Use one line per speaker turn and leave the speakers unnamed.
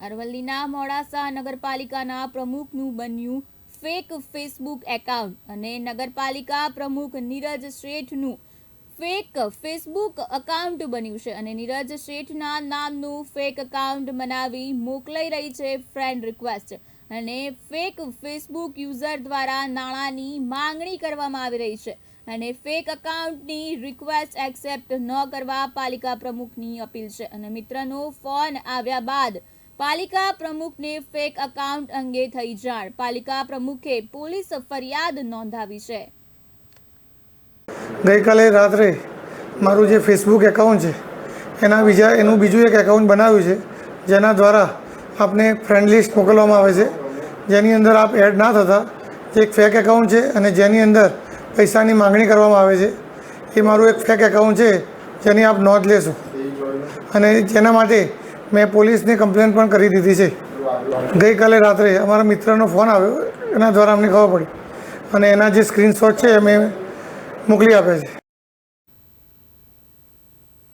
અરવલ્લીના મોડાસા નગરપાલિકાના પ્રમુખનું બન્યું ફેક ફેસબુક એકાઉન્ટ અને નગરપાલિકા પ્રમુખ નીરજ શેઠનું ફેક ફેસબુક અકાઉન્ટ બન્યું છે અને નીરજ શેઠના નામનું ફેક એકાઉન્ટ બનાવી મોકલાઈ રહી છે ફ્રેન્ડ રિક્વેસ્ટ અને ફેક ફેસબુક યુઝર દ્વારા નાણાંની માંગણી કરવામાં આવી રહી છે અને ફેક અકાઉન્ટની રિક્વેસ્ટ એક્સેપ્ટ ન કરવા પાલિકા પ્રમુખની અપીલ છે અને મિત્રનો ફોન આવ્યા બાદ પાલિકા પ્રમુખને ફેક અકાઉન્ટ અંગે થઈ જાણ. પાલિકા પ્રમુખે પોલીસ ફરિયાદ નોંધાવી છે.
ગઈકાલે રાત્રે મારું જે ફેસબુક એકાઉન્ટ છે, એના બીજા, એનું બીજું એક એકાઉન્ટ બનાવ્યું છે, જેના દ્વારા આપને ફ્રેન્ડ લિસ્ટ મોકલવામાં આવે છે. જેની અંદર આપ એડ ના થતા, જે એક ફેક એકાઉન્ટ છે અને જેની અંદર પૈસાની માંગણી કરવામાં આવે છે, એ મારું એક ફેક એકાઉન્ટ છે, જેની આપ નોંધ લેશો. અને જેના માટે મેં પોલીસને કમ્પ્લેન પણ કરી દીધી છે. ગઈકાલે રાત્રે અમારા મિત્રનો ફોન આવ્યો, એના દ્વારા અમને ખબર પડી. અને એના જે સ્ક્રીનશોટ છે એ મેં મોકલી આપ્યા છે.